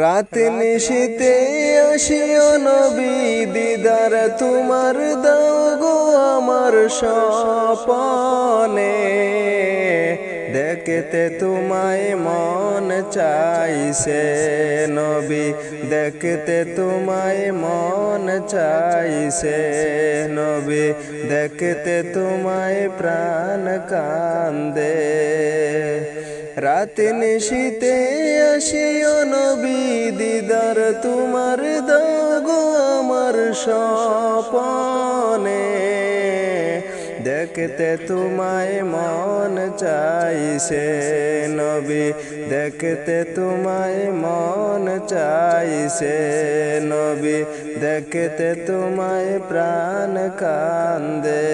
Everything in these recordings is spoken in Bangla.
রাত নিশীতে আসিও নবী দিদার তোমার দাও গো আমার স্বপনে। দেখতে তোমায় মন চাইছে নবী দেখতে তোমায় মন চাইছে নবী দেখতে তোমায় প্রাণ কান্দে। রাত নিশীতে আসিও নবী দিদার, তোমার দাগো আমার স্বপনে। দেখতে তোমায় মন চাইছে নবী, দেখতে তোমায় মন চাইছে নবী, দেখতে তোমায় প্রাণ কান্দে।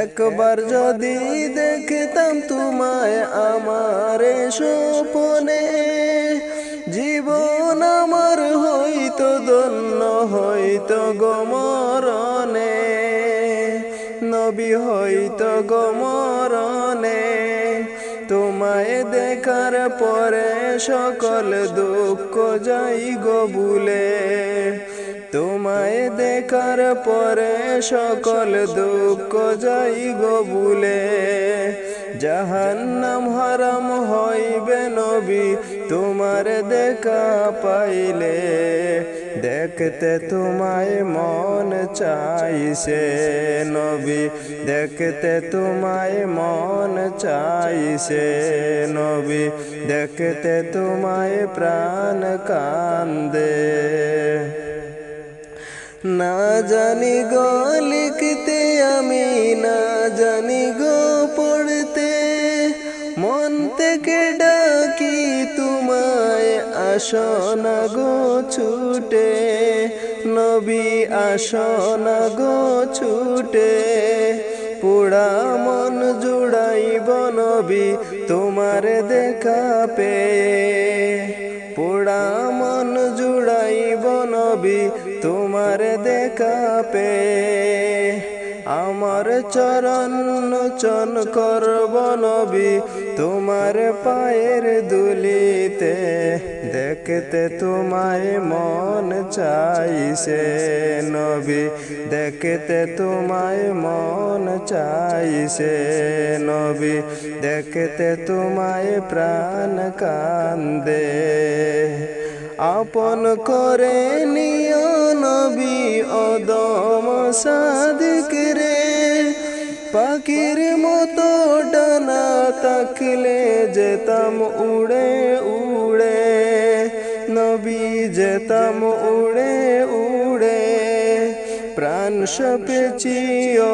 একবার যদি দেখতাম তোমায় আমার স্বপনে জীবন আমার হইতো দন্য হইতো গমরণে নবী হইতো গমরণে তোমায় দেখার পরে সকল দুঃখ যাই গো ভুলে। তোমায় দেখার পরে সকল দুঃখ যাই গো ভুলে। জাহান্নাম হারাম হইবে নবী তোমার দেখা পাইলে দেখতে তোমায় মন চাইছে নবী। দেখতে তোমায় মন চাইছে নবী। দেখতে তোমায় প্রাণ কান্দে। না জানি গো লিখতে আমি, না জানি গো পড়তে। মন থেকে তোমায় আসো না গো ছুটে, নবী আসো না গো ছুটে। পুরা মন জুড়াইব নবী তোমার দেখা পে। পোড়া মন জুড়াইব নবী তোমার দেখা পে। আমার চরণ চন করব নবী তোমার পায়ের দুলিতে দেখতে তোমায় মন চাইছে নবী। দেখতে তোমায় মন চাইছে নবী। দেখতে তোমায় প্রাণ কান্দে। আপন করে নিয় নবী অদম সাদিক। পাখির মতো ডানা তাকলে যেতাম উড়ে উড়ে, নবী যেতাম উড়ে উড়ে। প্রাণ সপেছি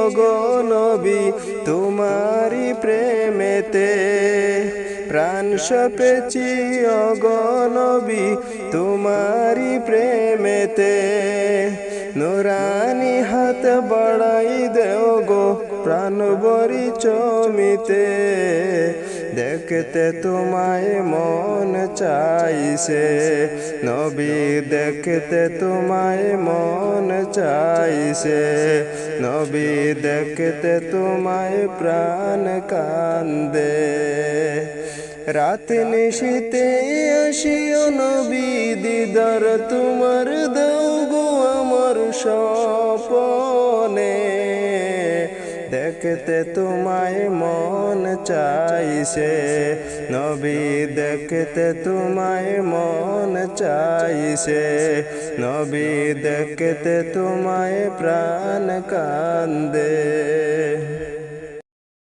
অগো নবী তোমারি প্রেমেতে। প্রাণ সপেছি অগনবী তোমারি প্রেমেতে। নুরানি হাত বাড়াই দেও গো প্রাণ বরি চমিতে, দেখতে তোমায় মন চাইছে। নবী, দেখতে তোমায় মন চাইছে। নবী, দেখতে তোমায় প্রাণ কান্দে। রাত নিশীতে আসিও নবী দিদার, তোমার দাও গো আমার স্বপনে দেখতে তোমায় মন চাইছে। নবী দেখতে তোমায় মন চাইছে। নবী দেখতে তোমায় প্রাণ কান্দে।